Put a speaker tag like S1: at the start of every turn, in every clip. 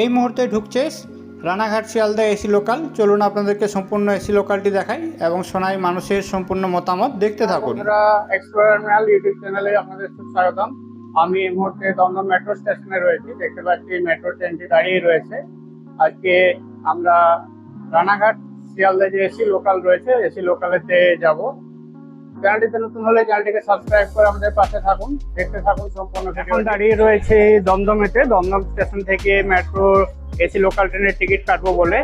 S1: এই মুহূর্তে ঢুকছে রানাঘাট শিয়ালদা এসি লোকাল। চলুন আপনাদেরকে সম্পূর্ণ এসি লোকালটি দেখাই এবং শোনাই মানুষের সম্পূর্ণ মতামত। দেখতে থাকুন।
S2: ইউটিউব চ্যানেলে আপনাদের স্বাগতম। আমি এই মুহূর্তে দমদম মেট্রো স্টেশনে রয়েছি। দেখতে পাচ্ছি মেট্রো ট্রেনটি দাঁড়িয়ে রয়েছে। আজকে আমরা রানাঘাট শিয়ালদা যে এসি লোকাল রয়েছে, এসি লোকালেতে যাব। চ্যানেলটিতে নতুন হলে চ্যানেলটিকে সাবস্ক্রাইব করে আমাদের পাশে থাকুন, দেখতে থাকুন সম্পূর্ণ এখন দাঁড়িয়ে রয়েছে দমদমেতে। দমদম স্টেশন থেকে মেট্রো এসি লোকাল ট্রেনের টিকিট কাটবো বলে।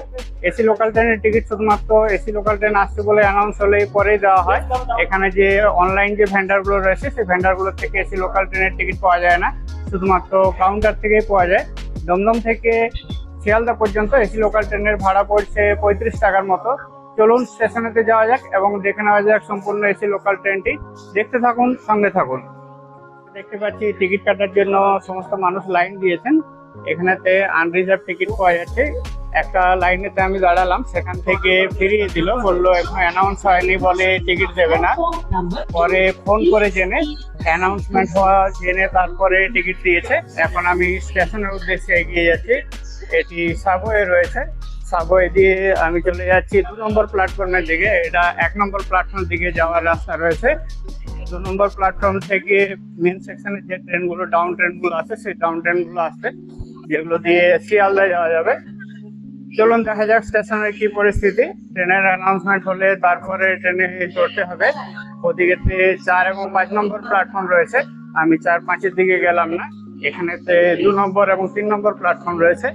S2: এসি লোকাল ট্রেনের টিকিট শুধুমাত্র এসি লোকাল ট্রেন আসছে বলে অ্যানাউন্স হলেই পরেই দেওয়া হয়। এখানে যে অনলাইন যে ভেন্ডারগুলো রয়েছে, সেই ভেন্ডারগুলো থেকে এসি লোকাল ট্রেনের টিকিট পাওয়া যায় না। শুধুমাত্র কাউন্টার থেকেই পাওয়া যায়। দমদম থেকে শিয়ালদা পর্যন্ত এসি লোকাল ট্রেনের ভাড়া পড়ছে পঁয়ত্রিশ টাকার মতো। চলুন স্টেশনেতে যাওয়া যাক এবং দেখে নেওয়া যাক সম্পূর্ণ এসি লোকাল ট্রেনটি দেখতে থাকুন, সঙ্গে থাকুন। দেখতে পাচ্ছি টিকিট কাটার জন্য সমস্ত মানুষ লাইন দিয়েছেন। এখানেতে আনরিজার্ভ টিকিট পাওয়া যাচ্ছে। একটা লাইনেতে আমি দাঁড়ালাম, সেখান থেকে ফিরিয়ে দিল, বলল, এখন অ্যানাউন্স হয়নি বলে টিকিট দেবে না। পরে ফোন করে জেনে অ্যানাউন্সমেন্ট হওয়া জেনে তারপরে টিকিট দিয়েছে। এখন আমি স্টেশনের উদ্দেশ্যে এগিয়ে যাচ্ছি। এটি সাবওয়ে রয়েছে। সাবওয়ে দিয়ে আমি চলে যাচ্ছি। দু নম্বর প্ল্যাটফর্মের দিকে। এটা এক নম্বর প্ল্যাটফর্মের দিকে যাওয়ার রাস্তা রয়েছে। দু নম্বর প্ল্যাটফর্ম থেকে মেন সেকশনের যে ট্রেনগুলো ডাউন ট্রেনগুলো আছে, সেই ডাউন ট্রেনগুলো আসবে। যেগুলো দিয়ে শিয়ালদায় যাওয়া যাবে। চলুন দেখা যাক স্টেশনের কি পরিস্থিতি। ট্রেনের অ্যানাউন্সমেন্ট হলে তারপরে ট্রেনে চড়তে হবে। ওদিকেতে চার এবং পাঁচ নম্বর প্ল্যাটফর্ম রয়েছে। আমি চার পাঁচের দিকে গেলাম না। এখানেতে দু নম্বর এবং তিন নম্বর প্ল্যাটফর্ম রয়েছে।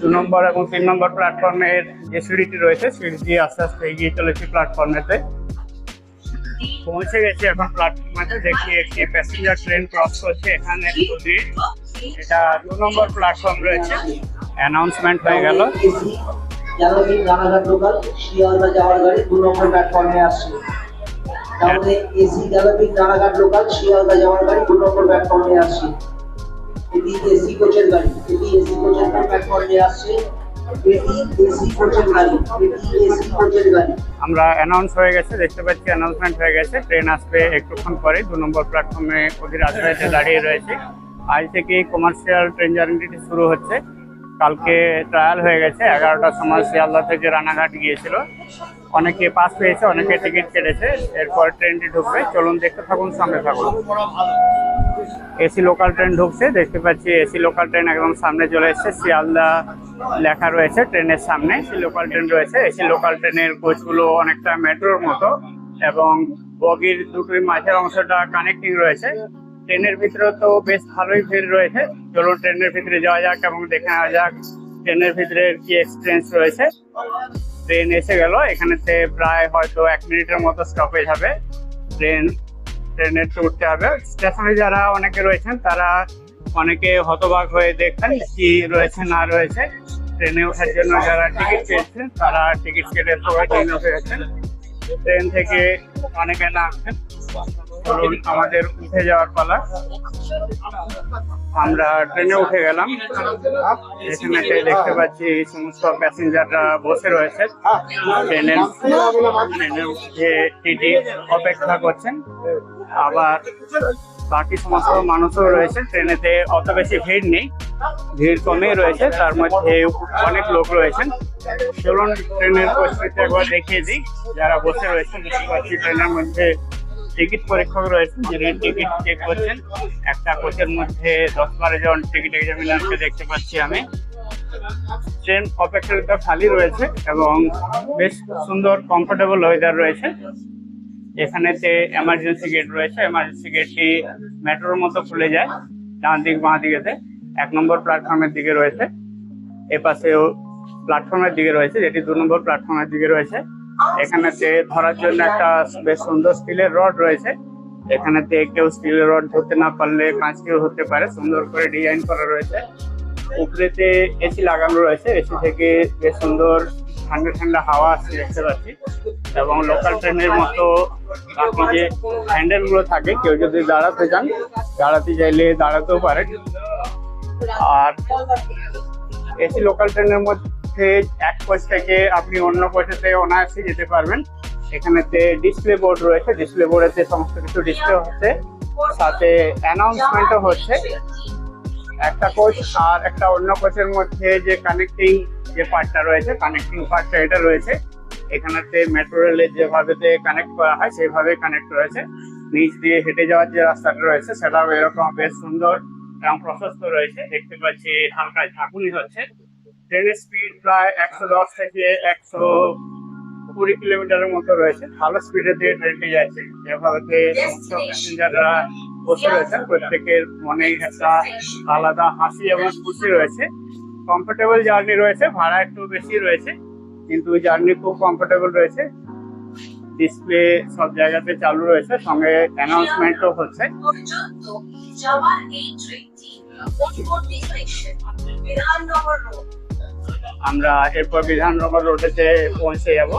S2: দু নম্বর এবং তিন নম্বর প্ল্যাটফর্মের যে সিঁড়িটি রয়েছে সিঁড়ি দিয়ে আস্তে আস্তে এগিয়ে চলেছি প্ল্যাটফর্মেতে পৌঁছে গেছি এখন প্ল্যাটফর্মেতে দেখি একটি প্যাসেঞ্জার ট্রেন ক্রস করছে এখানে এটা দু নম্বর প্ল্যাটফর্ম রয়েছে অ্যানাউন্সমেন্ট হয়ে গেল
S3: যাদবপুর রানাঘাট লোকাল শিয়ালদা যাওয়ার গাড়ি দু নম্বর প্ল্যাটফর্মে আসছে তাহলে এসি যাদবপুর রানাঘাট লোকাল শিয়ালদা যাওয়ার গাড়ি দু নম্বর প্ল্যাটফর্মে আসছে
S2: আমরা অ্যানাউন্স হয়ে গেছে, দেখতে পাচ্ছি অ্যানাউন্সমেন্ট হয়ে গেছে ট্রেন আসবে একটুক্ষণ পরে, দু নম্বর প্ল্যাটফর্মে অধীর আশ্রয়তে দাঁড়িয়ে রয়েছে। আজ থেকে কমার্শিয়াল ট্রেন জার্নিটি শুরু হচ্ছে। কালকে ট্রায়াল হয়ে গেছে, এগারোটার সময় শিয়ালদা থেকে রানাঘাট গিয়েছিল। অনেকে পাস পেয়েছে অনেকে টিকিট কেটেছে, এরপর ট্রেনটি ঢুকবে। চলুন দেখতে থাকুন, সামনে থাকুন। এসি লোকাল ট্রেন ঢুকছে, দেখতে পাচ্ছি এসি লোকাল ট্রেন একদম সামনে চলে এসেছে। শিয়ালদা লেখা রয়েছে ট্রেনের সামনে এসি লোকাল ট্রেন রয়েছে। এসি লোকাল ট্রেনের কোচগুলো অনেকটা মেট্রোর মতো এবং বগির দুটোই মাঝের অংশটা কানেক্টিং রয়েছে। ট্রেনের ভিতরে তো বেশ ভালোই ভিড় রয়েছে। চলুন ট্রেনের ভিতরে যাওয়া যাক এবং দেখে নেওয়া যাক ট্রেনের ভিতরে কি এক্সপিরিয়েন্স রয়েছে। ট্রেন এসে গেল। এখানেতে প্রায় হয়তো এক মিনিটের মতো স্টপেজ হবে। ট্রেন ট্রেনে উঠতে হবে। স্টেশনে যারা অনেকে রয়েছেন, তারা অনেকে হতবাক হয়ে দেখছেন কি রয়েছে, না রয়েছে। ট্রেনে ওঠার জন্য যারা টিকিট পেয়েছেন, তারা টিকিট কেটে সবাই ট্রেনে উঠে গেছেন। ট্রেন থেকে অনেকে নামছেন। আমাদের উঠে যাওয়ার পালা। আমরা ট্রেনে উঠে গেলাম। এখানে দেখতে পাচ্ছি সমস্ত প্যাসেঞ্জাররা বসে রয়েছে। ট্রেনের ট্রেনের যে টিটি অপেক্ষা করছেন। আবার বাকি সমস্ত মানুষও রয়েছে। ট্রেনেতে অত বেশি ভিড় নেই। ভিড় কমেই রয়েছে। তার মধ্যে অনেক লোক রয়েছেন। চলুন ট্রেনের পরিস্থিতি একবার দেখিয়ে দিই। যারা বসে রয়েছেন, দেখতে পাচ্ছি ট্রেনের মধ্যে টিকিট পরীক্ষক রয়েছেন যিনি টিকিট চেক করছেন, একটা কোচের মধ্যে দশ বারো জন টিকিট এক্সামিনারকে দেখতে পাচ্ছি আমি। ট্রেন অপেক্ষাকৃত খালি রয়েছে এবং বেশ সুন্দর কমফোর্টেবল ওয়েদার রয়েছে। এখানেতে এমার্জেন্সি গেট রয়েছে এমার্জেন্সি গেটটি মেট্রোর মতো খুলে যায় ডান দিক বাঁ দিকেতে এক নম্বর প্ল্যাটফর্মের দিকে রয়েছে এ পাশেও প্ল্যাটফর্মের দিকে রয়েছে, যেটি দু নম্বর প্ল্যাটফর্মের দিকে রয়েছে। এখানেতে ধরার জন্য একটা বেশ সুন্দর স্টিলের রড রয়েছে। এখানেতে কেউ স্টিলের রড ধরতে না পারলে কাঁচকেও হতে পারে। সুন্দর করে ডিজাইন করা রয়েছে। উপরেতে এসি লাগানো রয়েছে। এসি থেকে বেশ সুন্দর ঠান্ডা ঠান্ডা হাওয়া আসছে দেখতে পাচ্ছি। এবং লোকাল ট্রেনের মতো বাকি যে হ্যান্ডেলগুলো থাকে, কেউ যদি দাঁড়াতে চান, দাঁড়াতে চাইলে দাঁড়াতেও পারে আর এসি লোকাল ট্রেনের মধ্যে এক কোচ থেকে আপনি অন্য কোচেতে অনায়াসে যেতে পারবেন। এখানেতে ডিসপ্লে বোর্ড রয়েছে। ডিসপ্লে বোর্ডেতে সমস্ত কিছু ডিসপ্লে হচ্ছে। সাথে অ্যানাউন্সমেন্টও হচ্ছে। একটা কোচ আর একটা অন্য কোচের মধ্যে যে কানেক্টিং যে পার্টটা রয়েছে কানেক্টিং পার্টটা এটা রয়েছে। এখানেতে মেট্রো রেলের যেভাবে কানেক্ট করা হয় সেইভাবে কানেক্ট রয়েছে। নিচ দিয়ে হেঁটে যাওয়ার যে রাস্তাটা রয়েছে, সেটাও এরকম বেশ সুন্দর এবং প্রশস্ত রয়েছে। দেখতে পাচ্ছি, হালকা ঝাঁকুনি হচ্ছে। ট্রেনের স্পিড প্রায় একশো দশ থেকে একশো কুড়ি কিলোমিটারের মতো রয়েছে। ভালো স্পিডে দিয়ে ট্রেনটি যাচ্ছে। যেভাবে সমস্ত প্যাসেঞ্জাররা বসে রয়েছে। প্রত্যেকের মনেই একটা আলাদা হাসি এবং খুশি রয়েছে। কমফোর্টেবল জার্নি রয়েছে। ভাড়া একটু বেশি রয়েছে, কিন্তু জার্নি খুব কমফোর্টেবল রয়েছে। ডিসপ্লে সব জায়গাতে চালু রয়েছে। সঙ্গে অ্যানাউন্সমেন্টও হচ্ছে।
S4: যাওয়ার এই রোড
S2: আমরা এরপর বিধাননগর রোডেতে পৌঁছে যাব,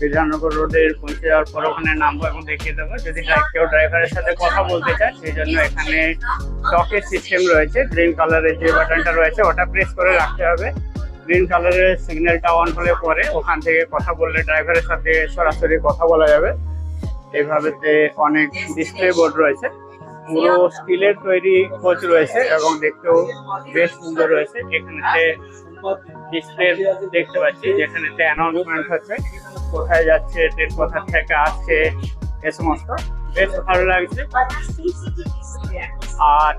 S2: বিধাননগর রোডে পৌঁছে যাওয়ার পর ওখানে নামবো এবং দেখিয়ে দেবো। যদি কেউ ড্রাইভারের সাথে কথা বলতে চায়, সেই জন্য এখানে টকের সিস্টেম রয়েছে গ্রিন কালারের যে বাটনটা রয়েছে, ওটা প্রেস করে রাখতে হবে। গ্রিন কালারের সিগন্যালটা অন হলে পরে ওখান থেকে কথা বললে ড্রাইভারের সাথে সরাসরি কথা বলা যাবে। এইভাবেতে অনেক ডিসপ্লে বোর্ড রয়েছে। পুরো স্টিলের তৈরি কোচ রয়েছে এবং দেখতেও বেশ সুন্দর রয়েছে। এখানেতে ডিসপ্লে দেখতে পাচ্ছি, যেখানে অ্যানাউন্সমেন্ট হচ্ছে, কোথায় যাচ্ছে ট্রেন কোথা থেকে আসছে, এ সমস্ত। বেশ ভালো লাগছে। আর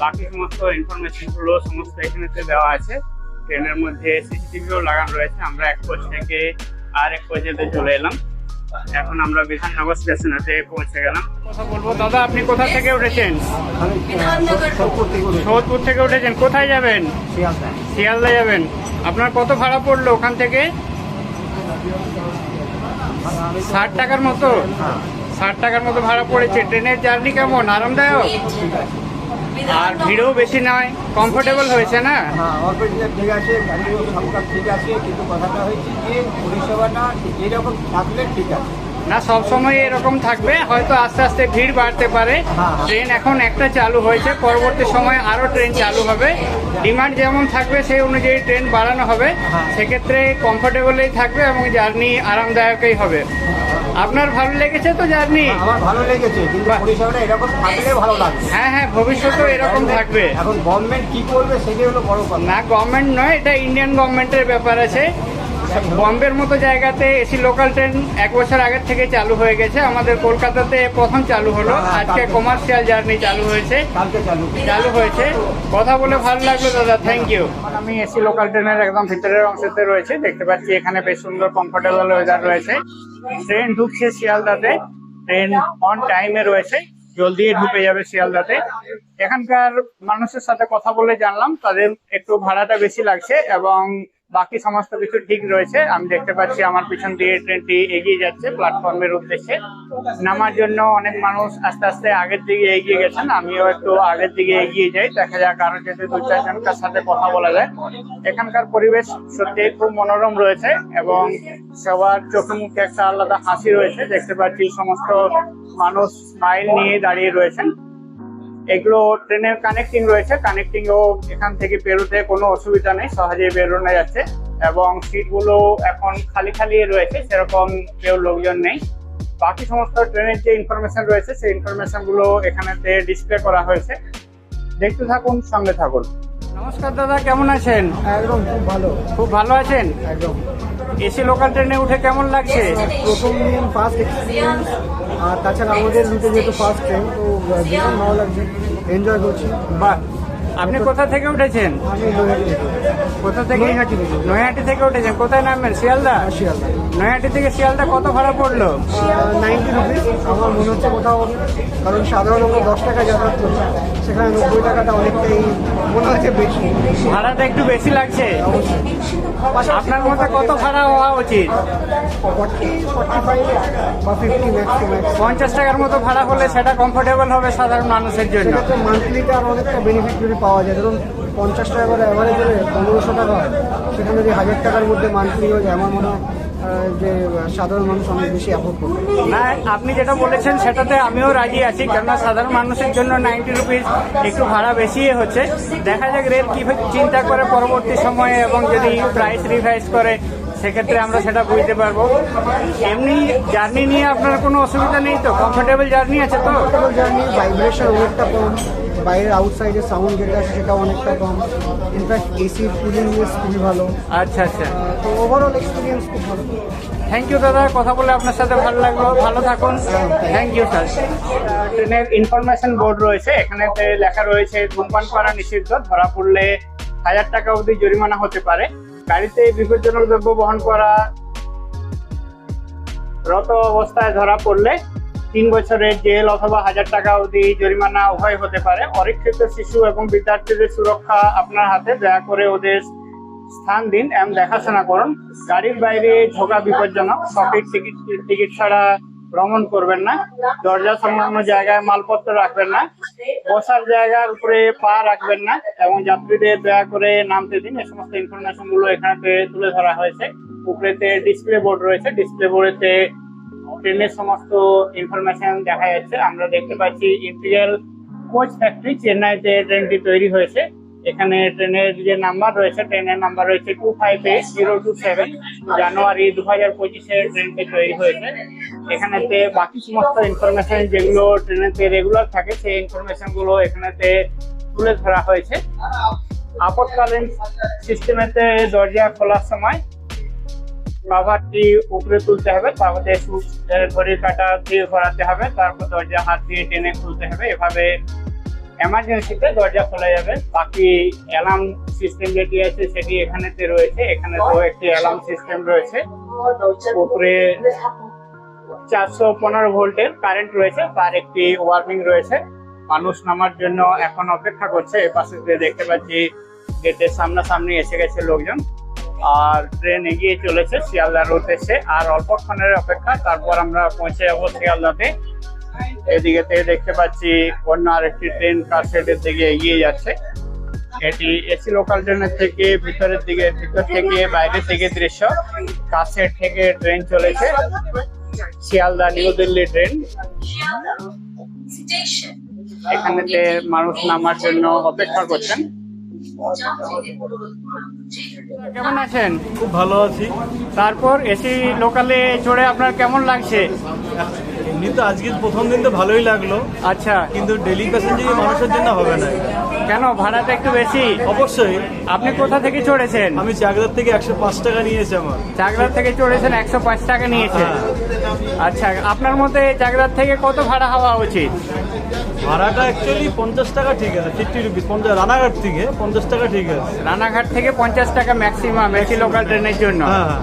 S2: বাকি সমস্ত ইনফরমেশনগুলো সমস্ত এখানেতে দেওয়া আছে। ট্রেনের মধ্যে সিসিটিভিও লাগানো রয়েছে। আমরা এক কোচ থেকে আর এক কোচেতে চলে এলাম। এখন আমরা বিধাননগর স্টেশনেতে পৌঁছে গেলাম। কথা বলব। দাদা আপনি কোথা থেকে উঠেছেন? সোদপুর থেকে উঠেছেন। কোথায় যাবেন? শিয়ালদা যাবেন। আপনার কত ভাড়া পড়ল ওখান থেকে? ষাট টাকার মতো? ষাট টাকার মতো ভাড়া পড়েছে। ট্রেনের জার্নি কেমন? আরামদায়ক? আর ভিড়ও বেশি নয় কমফোর্টেবল হয়েছে না?
S5: হ্যাঁ ঠিক আছে সবকাজ ঠিক আছে কিন্তু কথাটা হয়েছে যে পরিষেবাটা যেরকম থাকলে ঠিক আছে।
S2: না সব সময় এরকম থাকবে হয়তো আস্তে আস্তে ভিড় বাড়তে পারে।
S5: হ্যাঁ।
S2: ট্রেন এখন একটা চালু হয়েছে পরবর্তী সময়ে আরও ট্রেন চালু হবে। ডিমান্ড যেমন থাকবে সেই অনুযায়ী ট্রেন বাড়ানো হবে।
S5: হ্যাঁ।
S2: সেক্ষেত্রে কমফোর্টেবলই থাকবে এবং জার্নি আরামদায়কই হবে। আপনার ভালো লেগেছে তো জার্নি?
S5: আমার ভালো লেগেছে কিন্তু পরিষেবাটা এরকম থাকলে ভালো লাগবে।
S2: হ্যাঁ হ্যাঁ ভবিষ্যতেও এরকম থাকবে।
S5: এখন গভর্নমেন্ট কি করবে সেটাই হলো বড় কথা।
S2: না গভর্নমেন্ট নয় এটা ইন্ডিয়ান গভর্নমেন্টের ব্যাপার আছে। বম্বের মতো জায়গাতে এসি লোকাল ট্রেন এক বছর আগের থেকে চালু হয়ে গেছে। আমাদের কলকাতাতে প্রথম চালু হলো। আজকে কমার্শিয়াল জার্নি চালু হয়েছে।
S5: চালু।
S2: হয়েছে। কথা বলে ভালো লাগল দাদা থ্যাংক ইউ আমি এসি লোকাল ট্রেনের একদম ভিতরের অংশতে রয়েছে। দেখতে পাচ্ছি এখানে বেশ সুন্দর কমফোর্টেবল ওয়েদার রয়েছে। ট্রেন ঢুকছে শিয়ালদাতে। ট্রেন অন টাইমে রয়েছে। জলদি ঢুকে যাবে শিয়ালদাতে। এখানকার মানুষের সাথে কথা বলে জানলাম। তাদের একটু ভাড়াটা বেশি লাগছে এবং বাকি সমস্ত কিছু ঠিক রয়েছে। আমি দেখতে পাচ্ছি আমার পিছন দিয়ে ট্রেনটি এগিয়ে যাচ্ছে প্ল্যাটফর্মের উদ্দেশ্যে। নামার জন্য অনেক মানুষ আস্তে আস্তে আগের দিকে এগিয়ে গেছেন। আমিও একটু আগের দিকে এগিয়ে যাই। দেখা যাক আরও যদি দু চারজনকার সাথে কথা বলা যায়। এখানকার পরিবেশ সত্যি খুব মনোরম রয়েছে এবং সবার চোখে মুখে একটা আলাদা হাসি রয়েছে। দেখতে পাচ্ছি সমস্ত মানুষ স্মাইল নিয়ে দাঁড়িয়ে রয়েছেন। এগুলো ট্রেনের কানেক্টিং রয়েছে। কানেক্টিং ও এখান থেকে বেরোতে কোনো অসুবিধা নেই সহজেই বেরোনো যাচ্ছে। এবং সিটগুলো এখন খালি খালি রয়েছে সেরকম কেউ লোকজন নেই। বাকি সমস্ত ট্রেনের যে ইনফরমেশন রয়েছে সেই ইনফরমেশনগুলো এখানেতে ডিসপ্লে করা হয়েছে। দেখতে থাকুন সঙ্গে থাকুন। নমস্কার দাদা কেমন আছেন?
S5: একদম খুব ভালো।
S2: খুব ভালো আছেন?
S5: একদম।
S2: এসি লোকাল ট্রেনে উঠে কেমন লাগছে?
S5: প্রথম দিন ফার্স্ট এক্সপিরিয়েন্স আর তাছাড়া আমাদের রুটে যেহেতু ফার্স্ট ট্রেন তো ভীষণ ভালো লাগছে। এনজয় করছি।
S2: বাহ। আপনি কোথা থেকে উঠেছেন? কোথা থেকে?
S5: নৈহাটি থেকে।
S2: উঠেছেন। কোথায় নামবেন? শিয়ালদা?
S5: শিয়ালদা।
S2: নৈহাটি থেকে শিয়ালদা কত ভাড়া পড়ল?
S5: নাইনটি রুপিস আমার মনে হচ্ছে কোথাও কারণ সাধারণ আমরা দশ টাকা যাতায়াত করি। সেখানে নব্বই টাকাটা অনেকটাই মনে হচ্ছে বেশি।
S2: ভাড়াটা একটু বেশি লাগছে?
S5: অবশ্যই।
S2: আপনার মতে কত ভাড়া হওয়া উচিত? পঞ্চাশ টাকার মতো ভাড়া হলে সেটা কমফোর্টেবল হবে সাধারণ মানুষের জন্য।
S5: মান্থলি আর অনেকটা বেনিফিট যদি পাওয়া যায় ধরুন পঞ্চাশ টাকা করে অ্যাভারেজ হলে পনেরোশো টাকা সেখানে যদি হাজার টাকার মধ্যে মান্থলি হয়ে যায় আমার মনে হয় যে সাধারণ মানুষ অনেক বেশি
S2: না, আপনি যেটা বলেছেন সেটাতে আমিও রাজি আছি, কেননা সাধারণ মানুষের জন্য নাইনটি রুপিস একটু ভাড়া বেশি হচ্ছে। দেখা যাক রেল কীভাবে চিন্তা করে পরবর্তী সময়ে এবং যদি প্রাইস রিভাইজ করে সেক্ষেত্রে আমরা সেটা বুঝতে পারব। এমনি জার্নি নিয়ে আপনার কোনো অসুবিধা নেই তো? কমফোর্টেবল জার্নি আছে তো?
S5: জার্নি ভাইব্রেশন অনেকটা কম বাইরের আউটসাইডে সাউন্ড যেটা আছে সেটাও অনেকটা কম। ইনফ্যাক্ট এসির কুলিং খুবই ভালো।
S2: আচ্ছা আচ্ছা।
S5: তো ওভারঅল এক্সপিরিয়েন্স খুব ভালো।
S2: থ্যাংক ইউ দাদা। কথা বলে আপনার সাথে ভালো লাগল। ভালো থাকুন। থ্যাংক ইউ স্যার ট্রেনের ইনফরমেশন বোর্ড রয়েছে। এখানেতে লেখা রয়েছে ধূমপান করা নিষিদ্ধ। ধরা পড়লে হাজার টাকা অবধি জরিমানা হতে পারে। গাড়িতে বিপজ্জনক দ্রব্য বহন করা, রত অবস্থায় ধরা পড়লে তিন বছরের জেল অথবা হাজার টাকা অবধি জরিমানা উভয় হতে পারে। অরক্ষিত শিশু এবং বিদ্যার্থীদের সুরক্ষা আপনার হাতে, দয়া করে ওদের স্থান দিন এবং দেখাশোনা করুন। গাড়ির বাইরে ঝোঁকা বিপজ্জনক। সঠিক টিকিট টিকিট ছাড়া ভ্রমণ করবেন না। দরজা সংলগ্ন জায়গায় মালপত্র রাখবেন না। বসার জায়গার উপরে পা রাখবেন না এবং যাত্রীদের দয়া করে নামতে দিন। এই সমস্ত ইনফরমেশনগুলো এখানে তুলে ধরা হয়েছে। উপরেতে ডিসপ্লে বোর্ড রয়েছে। ডিসপ্লে বোর্ডেতে ট্রেনের সমস্ত ইনফরমেশন দেখা যাচ্ছে। আমরা দেখতে পাচ্ছি ইম্পিরিয়াল কোচ ফ্যাক্টরি চেন্নাইতে ট্রেনটি তৈরি হয়েছে। এখানে ট্রেনের যে নাম্বার রয়েছে, ট্রেনের নাম্বার রয়েছে two five eight zero two seven জানুয়ারি দু হাজার পঁচিশে ট্রেনটি তৈরি হয়েছে। এখানেতে বাকি সমস্ত ইনফরমেশন যেগুলো ট্রেনেতে রেগুলার থাকে, সেই ইনফরমেশনগুলো এখানেতে তুলে ধরা হয়েছে। আপৎকালীন সিস্টেমেতে দরজা খোলার সময় কভারটি উপরে তুলতে হবে, তারপরে ঘড়ির কাটা দিয়ে ঘোরাতে হবে, তারপর দরজা হাত দিয়ে টেনে খুলতে হবে। এভাবে এমার্জেন্সিতে দরজা খোলা যাবে। বাকি অ্যালার্ম সিস্টেম যেটি আছে সেটি এখানেতে রয়েছে। এখানে তো একটি অ্যালার্ম সিস্টেম রয়েছে। উপরে চারশো পনেরো ভোল্টের কারেন্ট রয়েছে। তার একটি ওয়ার্কিং রয়েছে। মানুষ নামার জন্য এখন অপেক্ষা করছে। এ পাশে দেখতে পাচ্ছি, গেটের সামনাসামনি এসে গেছে লোকজন। আর ট্রেন এগিয়ে চলেছে শিয়ালদার উদ্দেশ্যে আর অল্পক্ষণের অপেক্ষা, তারপর আমরা পৌঁছে যাব শিয়ালদাতে। এদিকে থেকে দেখতে পাচ্ছি অন্য আরেকটি ট্রেন কাসেটের দিকে এগিয়ে যাচ্ছে। এটি এসি লোকাল ট্রেনের থেকে ভিতরের দিকে ভিতর থেকে বাইরের থেকে দৃশ্য। কাছের থেকে ট্রেন চলেছে। শিয়ালদা নিউ দিল্লি ট্রেন এখানেতে মানুষ নামার জন্য অপেক্ষা করছেন। কেমন আছেন?
S6: খুব ভালো আছি।
S2: তারপর এসি লোকালে চড়ে আপনার কেমন লাগছে?
S6: এমনি তো আজকে প্রথম দিন তো ভালোই লাগল।
S2: আচ্ছা।
S6: কিন্তু ডেলি প্যাসেঞ্জার মানুষের জন্য হবে না।
S2: কেন ভাড়াটা একটু বেশি?
S6: অবশ্যই।
S2: আপনি কোথা থেকে চড়েছেন?
S6: আমি চাকদার থেকে একশো পাঁচ টাকা নিয়েছি আমার।
S2: চাকদার থেকে চড়েছেন একশো পাঁচ টাকা নিয়েছে
S6: হ্যাঁ।
S2: আচ্ছা আপনার মতে চাকদার থেকে কত ভাড়া হওয়া উচিত?
S6: ভাড়াটা অ্যাকচুয়ালি পঞ্চাশ টাকা ঠিক আছে ফিফটি রুপিস পঞ্চাশ রানাঘাট থেকে পঞ্চাশ টাকা ঠিক আছে।
S2: রানাঘাট থেকে পঞ্চাশ টাকা ম্যাক্সিমাম এসি লোকাল ট্রেনের জন্য।
S6: হ্যাঁ হ্যাঁ।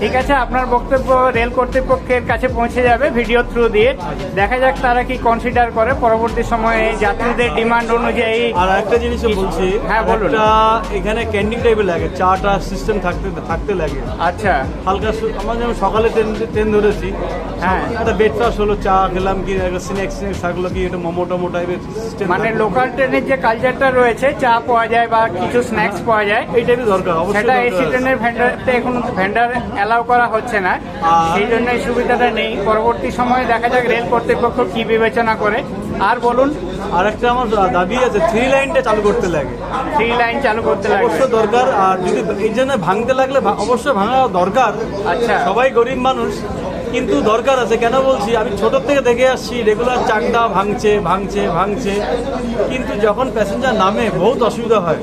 S2: ঠিক আছে আপনার বক্তব্য রেল কর্তৃপক্ষের কাছে পৌঁছে যাবে ভিডিও থ্রু দিয়ে দেখা যাক তারা কি কনসিডার করে পরবর্তী সময়ে যাত্রীদের ডিমান্ড অনুযায়ী
S6: আর একটা জিনিস বলছি
S2: হ্যাঁ, বলুন।
S6: এখানে ক্যান্ডিং টাইপের লাগে চাটা সিস্টেম থাকতে থাকতে লাগে
S2: আচ্ছা
S6: হালকা আমার যেমন সকালে ট্রেন ট্রেন ধরেছি
S2: হ্যাঁ।
S6: একটা ব্রেকফাস্ট হলো চা খেলাম কি একটা স্ন্যাক্স স্ন্যাক্স থাকল কি একটা মোমো টোমো টাইপের সিস্টেম
S2: মানে লোকাল ট্রেনের যে কালচারটা রয়েছে চা পাওয়া যায় বা কিছু স্ন্যাক্স পাওয়া যায়
S6: এই টাইপের দরকার
S2: সেটা এসি। ট্রেনের ভেন্ডারতে এখন ভেন্ডার অ্যালাউ করা হচ্ছে না। সেই জন্য এই সুবিধাটা নেই। পরবর্তী সময়ে দেখা যাক রেল কর্তৃপক্ষ কি বিবেচনা করে। আর বলুন?
S6: আর একটা আমার দাবি আছে থ্রি লাইনটা চালু করতে লাগে।
S2: থ্রি লাইন চালু করতে লাগে।
S6: অবশ্যই দরকার আর যদি এই জন্য ভাঙতে লাগলে অবশ্যই ভাঙা দরকার।
S2: আচ্ছা।
S6: সবাই গরিব মানুষ কিন্তু দরকার আছে। কেন বলছি আমি ছোট থেকে দেখে আসছি রেগুলার চাকদা ভাঙছে ভাঙছে ভাঙছে। কিন্তু যখন প্যাসেঞ্জার নামে বহুত অসুবিধা হয়।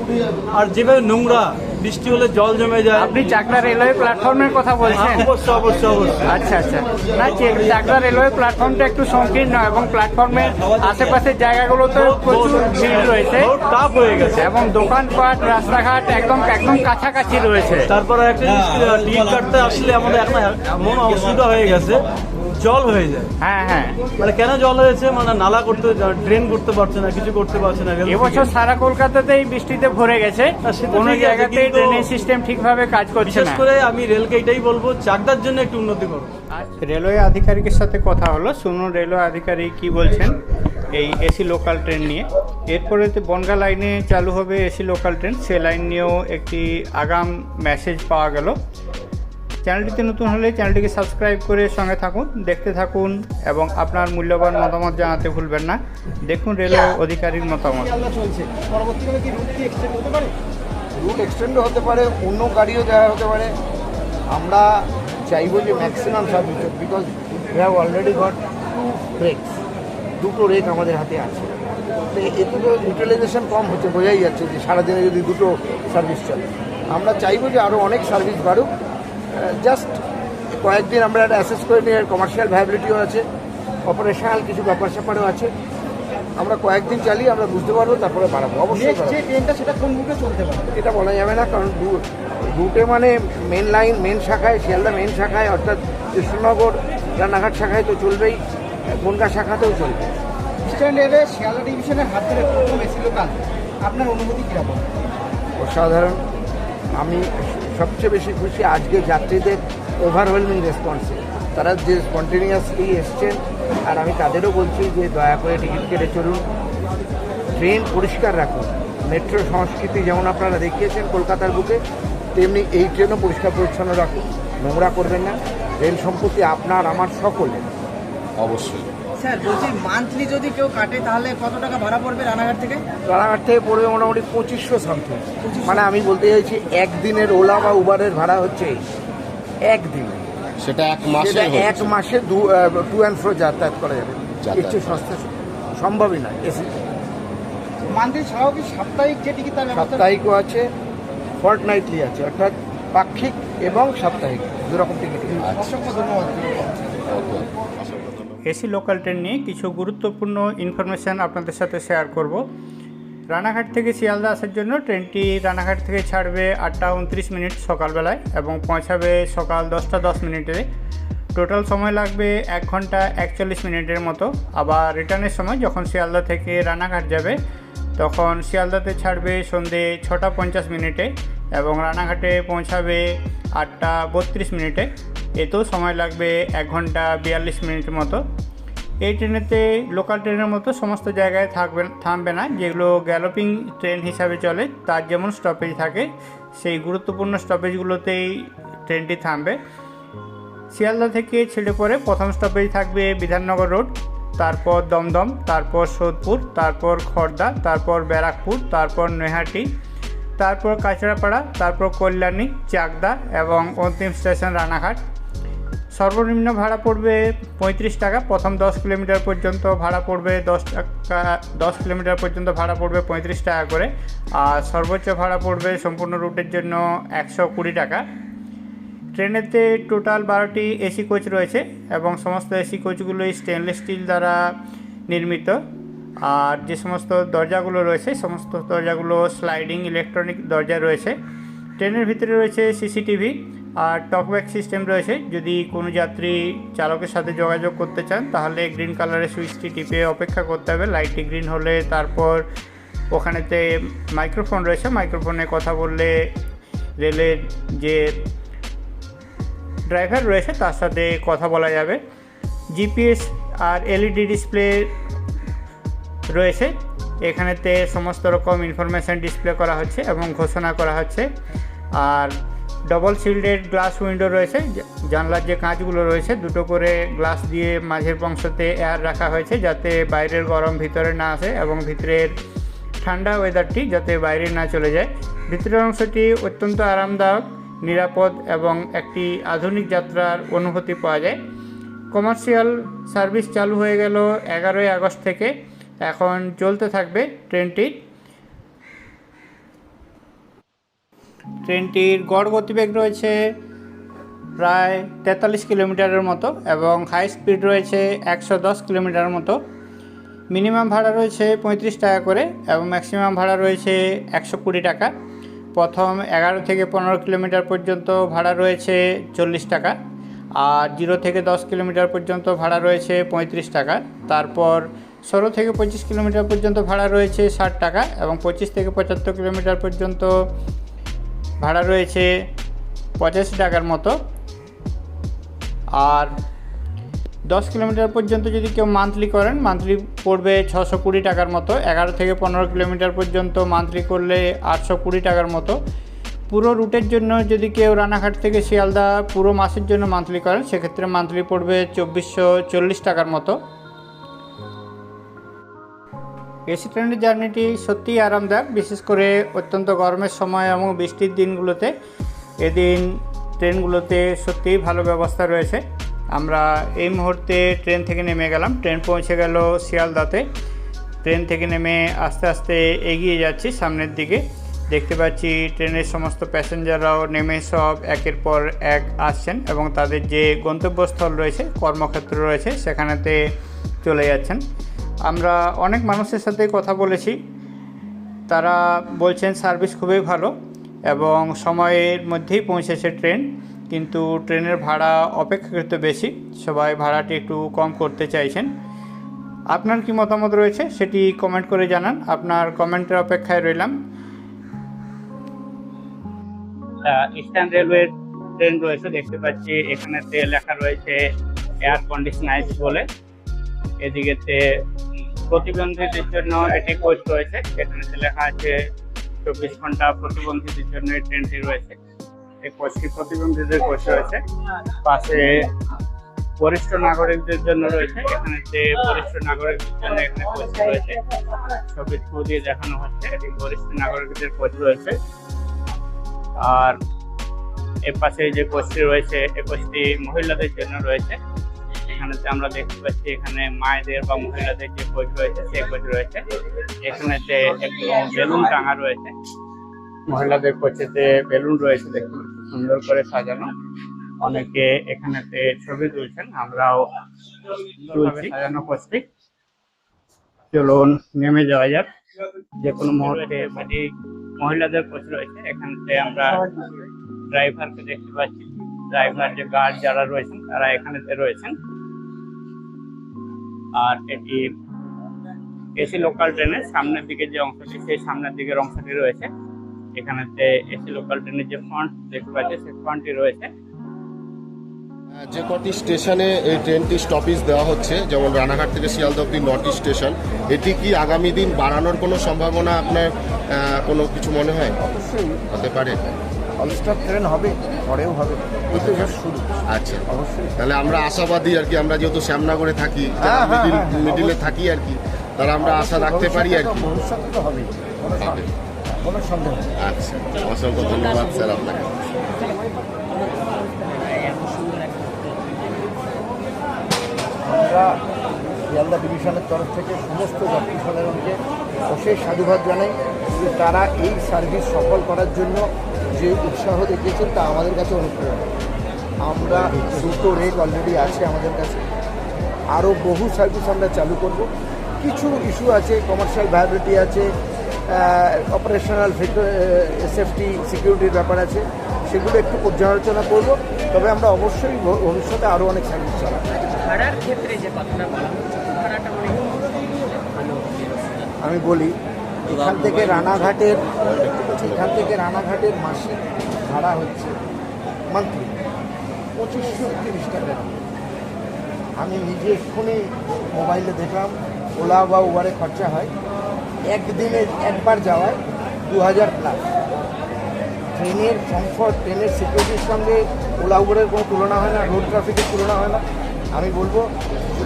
S6: আর যেভাবে নোংরা বৃষ্টি হলে জল জমে যায়।
S2: আপনি চাকদা রেলওয়ে প্ল্যাটফর্মের কথা বলছেন?
S6: অবশ্যই অবশ্যই অবশ্যই
S2: আচ্ছা আচ্ছা। না চে- চাকদা রেলওয়ে প্ল্যাটফর্মটা একটু সংকীর্ণ এবং প্ল্যাটফর্মের আশেপাশের জায়গাগুলোতে প্রচুর ভিড় রয়েছে।
S6: টাফ হয়ে গেছে।
S2: এবং দোকানপাট রাস্তাঘাট একদম একদম কাছাকাছি রয়েছে।
S6: তারপর একটা টিকিট কাটতে আসলে আমাদের এখন এমন অসুবিধা হয়ে গেছে জল হয়ে যায়।
S2: হ্যাঁ হ্যাঁ।
S6: মানে কেন জল হয়েছে? মানে নালা করতে ড্রেন করতে পারছে না কিছু করতে পারছে না
S2: এবছর সারা কলকাতাতেই বৃষ্টিতে ভরে গেছে। কোনো
S6: কিন্তু-
S2: ড্রেনেজ সিস্টেম ঠিকভাবে কাজ করছে
S6: বিশেষ
S2: না।
S6: করে আমি রেলকে এটাই বলব চাকদার জন্য একটু উন্নতি করো।
S2: রেলওয়ে আধিকারিকের সাথে কথা হলো। শুনুন রেলওয়ে আধিকারিক কি বলছেন? এই এসি লোকাল ট্রেন নিয়ে। এরপরে তো বনগা লাইনে চালু হবে এসি লোকাল ট্রেন সে লাইন নিয়েও একটি আগাম মেসেজ পাওয়া গেল। চ্যানেলটিতে নতুন হলে চ্যানেলটিকে সাবস্ক্রাইব করে সঙ্গে থাকুন, দেখতে থাকুন এবং আপনার মূল্যবান মতামত জানাতে ভুলবেন না। দেখুন রেলওয়ে অধিকারীর মতামত।
S5: রুট কি এক্সটেন্ড এক্সটেন্ডও হতে পারে? অন্য গাড়িও দেওয়া হতে পারে।
S7: আমরা চাইব যে maximum service because we have already got two breaks দুটো রেক আমাদের হাতে আছে। তো এতে তো ইউটিলাইজেশন কম হচ্ছে, বোঝাই যাচ্ছে যে সারাদিনে যদি দুটো সার্ভিস চলে। আমরা চাইব যে আরও অনেক সার্ভিস বাড়ুক। জাস্ট কয়েকদিন আমরা একটা অ্যাসেস করে নিয়ে কমার্শিয়াল ভ্যাবিলিটিও আছে অপারেশনাল কিছু ব্যাপার স্যাপারও আছে। আমরা কয়েকদিন চালিয়ে আমরা বুঝতে পারব তারপরে বাড়াবো। অবশ্যই
S5: যে ট্রেনটা সেটা কোন রুটে চলতে
S7: এটা বলা যাবে না কারণ রুটে মানে মেন লাইন মেন শাখায় শিয়ালদা মেন শাখায় অর্থাৎ কৃষ্ণনগর রানাঘাট শাখায় তো চলবেই বনগা শাখাতেও চলবে।
S5: ইস্টার্ন রেলওয়ে শিয়ালদা ডিভিশনের হাত ধরে প্রথম এসি লোকাল আপনার অনুভূতি কীরকম?
S7: অসাধারণ। আমি সবচেয়ে বেশি খুশি আজকে যাত্রীদের ওভারওয়েলমিং রেসপন্সে তারা যে স্পন্টেনিয়াসলি এসছেন, আর আমি তাদেরও বলছি যে দয়া করে টিকিট কেটে চলুন। ট্রেন পরিষ্কার রাখুন। মেট্রো সংস্কৃতি যেমন আপনারা দেখিয়েছেন কলকাতার বুকে, তেমনি এই ট্রেনও পরিষ্কার পরিচ্ছন্ন রাখুন। নোংরা করবেন না। রেল সম্পত্তি আপনার, আমার, সকলের।
S8: অবশ্যই।
S5: স্যার বলছি মান্থলি যদি কেউ কাটে তাহলে কত টাকা ভাড়া পড়বে রানাঘাট থেকে?
S7: রানাঘাট থেকে পড়বে মোটামুটি পঁচিশশো সামথিং মানে আমি বলতে চাইছি একদিনের ওলা বা উবারের ভাড়া হচ্ছে একদিন।
S8: সেটা এক মাসে
S7: এক মাসে দু টু অ্যান্ড ফ্রো যাতায়াত করা যাবে। চেয়ে সস্তা সম্ভবই নয় এসি
S5: মান্থলি ছাড়াও কি সাপ্তাহিক যে টিকিট তার
S7: সাপ্তাহিকও আছে ফর্টনাইটলি আছে অর্থাৎ পাক্ষিক এবং সাপ্তাহিক দুরকম টিকিট।
S5: অসংখ্য ধন্যবাদ।
S1: এসি লোকাল ট্রেন নিয়ে কিছু গুরুত্বপূর্ণ ইনফরমেশান আপনাদের সাথে শেয়ার করব। রানাঘাট থেকে শিয়ালদা আসার জন্য ট্রেনটি রানাঘাট থেকে ছাড়বে আটটা উনত্রিশ মিনিট সকালবেলায় এবং পৌঁছাবে সকাল দশটা দশ মিনিটে। টোটাল সময় লাগবে এক ঘণ্টা একচল্লিশ মিনিটের মতো। আবার রিটার্নের সময় যখন শিয়ালদা থেকে রানাঘাট যাবে, তখন শিয়ালদাতে ছাড়বে সন্ধে ছটা পঞ্চাশ মিনিটে এবং রানাঘাটে পৌঁছাবে আটটা বত্রিশ মিনিটে। এতেও সময় লাগবে এক ঘণ্টা বিয়াল্লিশ মিনিটের মতো। এই ট্রেনেতে লোকাল ট্রেনের মতো সমস্ত জায়গায় থাকবে, থামবে না, যেগুলো গ্যালোপিং ট্রেন হিসাবে চলে, তার যেমন স্টপেজ থাকে, সেই গুরুত্বপূর্ণ স্টপেজগুলোতেই ট্রেনটি থামবে। শিয়ালদা থেকে ছেড়ে পরে প্রথম স্টপেজ থাকবে বিধাননগর রোড তারপর দমদম, তারপর সোদপুর, তারপর খড়দা তারপর ব্যারাকপুর, তারপর নৈহাটি, তারপর কাঁচড়াপাড়া তারপর কল্যাণী, চাকদা এবং অন্তিম স্টেশন রানাঘাট। সর্বনিম্ন ভাড়া পড়বে পঁয়ত্রিশ টাকা। প্রথম দশ কিলোমিটার পর্যন্ত ভাড়া পড়বে দশ টাকা, দশ কিলোমিটার পর্যন্ত ভাড়া পড়বে পঁয়ত্রিশ টাকা করে। আর সর্বোচ্চ ভাড়া পড়বে সম্পূর্ণ রুটের জন্য একশো কুড়ি টাকা। ট্রেনেতে টোটাল বারোটি এসি কোচ রয়েছে এবং সমস্ত এসি কোচগুলোই স্টেনলেস স্টিল দ্বারা নির্মিত। আর যে সমস্ত দরজাগুলো রয়েছে, সমস্ত দরজাগুলো স্লাইডিং ইলেকট্রনিক দরজা রয়েছে। ট্রেনের ভিতরে রয়েছে সিসিটিভি আর টকব্যাক সিস্টেম রয়েছে। যদি কোনো যাত্রী চালকের সাথে যোগাযোগ করতে চান, তাহলে গ্রিন কালারের সুইচটি টিপে অপেক্ষা করতে হবে। লাইটটি গ্রিন হলে তারপর ওখানেতে মাইক্রোফোন রয়েছে। মাইক্রোফোনে কথা বললে রেলের যে ড্রাইভার রয়েছে, তার সাথে কথা বলা যাবে। জিপিএস আর এলইডি ডিসপ্লে রয়েছে। এখানেতে সমস্ত রকম ইনফরমেশান ডিসপ্লে করা হচ্ছে এবং ঘোষণা করা হচ্ছে। আর ডবল শিল্ডেড গ্লাস উইন্ডো রয়েছে জানলার যে কাঁচগুলো রয়েছে, দুটো করে গ্লাস দিয়ে মাঝের অংশতে এয়ার রাখা হয়েছে যাতে বাইরের গরম ভিতরে না আসে এবং ভিতরের ঠান্ডা ওয়েদারটি যাতে বাইরে না চলে যায়। ভিতরের অংশটি অত্যন্ত আরামদায়ক, নিরাপদ এবং একটি আধুনিক যাত্রার অনুভূতি পাওয়া যায়। কমার্শিয়াল সার্ভিস চালু হয়ে গেল এগারোই আগস্ট থেকে, এখন চলতে থাকবে ট্রেনটি। ট্রেনটির গড় গতিবেগ রয়েছে প্রায় তেতাল্লিশ কিলোমিটারের মতো এবং হাই স্পিড রয়েছে একশো দশ কিলোমিটার মতো। মিনিমাম ভাড়া রয়েছে পঁয়ত্রিশ টাকা করে এবং ম্যাক্সিমাম ভাড়া রয়েছে একশো কুড়ি টাকা। প্রথম এগারো থেকে পনেরো কিলোমিটার পর্যন্ত ভাড়া রয়েছে চল্লিশ টাকা আর জিরো থেকে দশ কিলোমিটার পর্যন্ত ভাড়া রয়েছে পঁয়ত্রিশ টাকা। তারপর ষোলো থেকে পঁচিশ কিলোমিটার পর্যন্ত ভাড়া রয়েছে ষাট টাকা এবং পঁচিশ থেকে পঁচাত্তর কিলোমিটার পর্যন্ত ভাড়া রয়েছে পঁচাশি টাকার মতো। আর দশ কিলোমিটার পর্যন্ত যদি কেউ মান্থলি করেন মান্থলি পড়বে ছশো কুড়ি টাকার মতো। এগারো থেকে পনেরো কিলোমিটার পর্যন্ত মান্থলি করলে আটশো কুড়ি টাকার মতো। পুরো রুটের জন্য যদি কেউ রানাঘাট থেকে শিয়ালদা পুরো মাসের জন্য মান্থলি করেন, সেক্ষেত্রে মান্থলি পড়বে চব্বিশশো চল্লিশ টাকার মতো। এসি ট্রেনের জার্নিটি সত্যিই আরামদায়ক, বিশেষ করে অত্যন্ত গরমের সময় এবং বৃষ্টির দিনগুলোতে। এদিন
S2: ট্রেনগুলোতে সত্যিই ভালো ব্যবস্থা রয়েছে। আমরা এই মুহূর্তে ট্রেন থেকে নেমে গেলাম। ট্রেন পৌঁছে গেল শিয়ালদাতে। ট্রেন থেকে নেমে আস্তে আস্তে এগিয়ে যাচ্ছি সামনের দিকে। দেখতে পাচ্ছি ট্রেনের সমস্ত প্যাসেঞ্জাররাও নেমে সব একের পর এক আসছেন এবং তাদের যে গন্তব্যস্থল রয়েছে, কর্মক্ষেত্র রয়েছে, সেখানেতে চলে যাচ্ছেন। আমরা অনেক মানুষের সাথে কথা বলেছি। তারা বলছেন সার্ভিস খুবই ভালো এবং সময়ের মধ্যেই পৌঁছেছে ট্রেন, কিন্তু ট্রেনের ভাড়া অপেক্ষাকৃত বেশি। সবাই ভাড়াটি একটু কম করতে চাইছেন। আপনার কি মতামত রয়েছে সেটি কমেন্ট করে জানান। আপনার কমেন্টের অপেক্ষায় রইলাম। ইস্টার্ন রেলওয়ের ট্রেন রয়েছে, দেখতে পাচ্ছি। এখানেতে লেখা রয়েছে এয়ার কন্ডিশনাইজ বলে। এদিকেতে প্রতিবন্ধীদের জন্য এটি কোচ রয়েছে এখানেতে লেখা আছে চব্বিশ ঘণ্টা প্রতিবন্ধীদের জন্য এই ট্রেনটি রয়েছে। এই কোচটি প্রতিবন্ধীদের কোচ রয়েছে। পাশে বরিষ্ঠ নাগরিকদের জন্য রয়েছে, এখানে যে বরিষ্ঠ নাগরিকদের জন্য এখানে কোচ রয়েছে। ছবি থ্রু দিয়ে দেখানো হচ্ছে, এটি বরিষ্ঠ নাগরিকদের কোচ রয়েছে। আর এর পাশে যে কোচটি রয়েছে এই কোচটি মহিলাদের জন্য রয়েছে। এখানেতে আমরা দেখতে পাচ্ছি এখানে মায়েদের বা মহিলাদের যে কোচ রয়েছে সেই কোচ রয়েছে। এখানেতে একটু বেলুন টাঙা রয়েছে। মহিলাদের কোচেতে বেলুন রয়েছে দেখুন সুন্দর করে সাজানো। অনেকে এখানেতে ছবি তুলছেন আমরাও তুলছি। সাজানো কোচটি চলুন নেমে যাওয়া যাক। যে কোনো মুহূর্তে মানে মহিলাদের কোচ রয়েছে এখানেতে আমরা ড্রাইভারকে দেখতে পাচ্ছি। ড্রাইভার যে গার্ড যারা রয়েছেন তারা এখানেতে রয়েছেন। আর এটি এসি লোকাল ট্রেনের সামনের দিকে যে অংশটি সেই সামনের দিকের অংশটি রয়েছে। এখানেতে এসি লোকাল ট্রেনের যে ফ্রন্ট দেখতে পাচ্ছি সেই ফ্রন্টটি রয়েছে।
S8: যে কটি স্টেশনে এই ট্রেনটি স্টপেজ দেওয়া হচ্ছে যেমন রানাঘাট থেকে শিয়ালদা অব্দি নটি স্টেশন এটি কি আগামী দিন বাড়ানোর কোনো সম্ভাবনা আপনার কোনো কিছু মনে হয়? হতে পারে।
S7: অলস্টার ট্রেন হবে পরেও হবে। তো শুরু।
S8: আচ্ছা।
S7: অবশ্যই।
S8: তাহলে আমরা আশাবাদী আর কি আমরা যেহেতু শ্যামনগরে থাকি
S7: হ্যাঁ, হ্যাঁ,
S8: মিডিল
S7: হ্যাঁ,
S8: মিডিলে
S7: অবশ্যই।
S8: থাকি আর কি তারা আমরা আশা রাখতে পারি আর কি।
S7: ভবিষ্যতে তো হবেই কোনো
S8: হবে।
S7: সন্দেহ- কোনো সন্দেহ নেই।
S8: আচ্ছা অসংখ্য ধন্যবাদ স্যার আপনাকে।
S7: আমরা শিয়ালদা ডিভিশনের তরফ থেকে সমস্ত যাত্রী সাধারণকে অশেষ সাধুবাদ জানাই যে তারা এই সার্ভিস সফল করার জন্য যে উৎসাহ দেখিয়েছেন তা আমাদের কাছে অনুপ্রেরণা। আমরা দুটো রেক অলরেডি আছে আমাদের কাছে। আরও বহু সার্ভিস আমরা চালু করব। কিছু ইস্যু আছে কমার্শিয়াল ভায়াবিলিটি আছে অপারেশনাল সেফটি সিকিউরিটির ব্যাপার আছে। সেগুলো একটু পর্যালোচনা করব। তবে আমরা অবশ্যই ভবিষ্যতে আরও অনেক সার্ভিস চালাবো।
S9: ভাড়ার ক্ষেত্রে যে কথাটা বলা
S7: আমি বলি এখান থেকে রানাঘাটের, এখান থেকে রানাঘাটের মাসিক ভাড়া হচ্ছে মান্থলি পঁচিশশো তিরিশ টাকা। আমি নিজে এক্ষুনি মোবাইলে দেখলাম, ওলা বা উবারে খরচা হয়। একদিনে একবার যাওয়ায় দু হাজার প্লাস ট্রেনের কমফর্ট ট্রেনের সিকিউরিটির সঙ্গে ওলা উবেরের কোনো তুলনা হয় না রোড ট্রাফিকের তুলনা হয় না। আমি বলব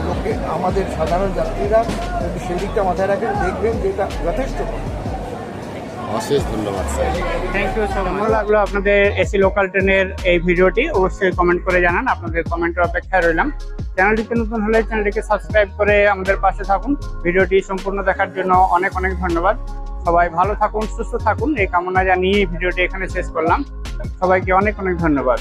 S7: লোকে আমাদের সাধারণ যাত্রীরা যদি সেদিকটা মাথায় রাখেন দেখবেন যে এটা যথেষ্ট।
S8: অশেষ ধন্যবাদ স্যার।
S2: থ্যাংক ইউ ভালো লাগল আপনাদের এসি লোকাল ট্রেনের এই ভিডিওটি? অবশ্যই কমেন্ট করে জানান আপনাদের কমেন্টের অপেক্ষায় রইলাম। চ্যানেলটিতে নতুন হলে চ্যানেলটিকে সাবস্ক্রাইব করে আমাদের পাশে থাকুন। ভিডিওটি সম্পূর্ণ দেখার জন্য অনেক অনেক ধন্যবাদ। সবাই ভালো থাকুন সুস্থ থাকুন। এই কামনা জানিয়ে ভিডিওটি এখানে শেষ করলাম। সবাইকে অনেক অনেক ধন্যবাদ।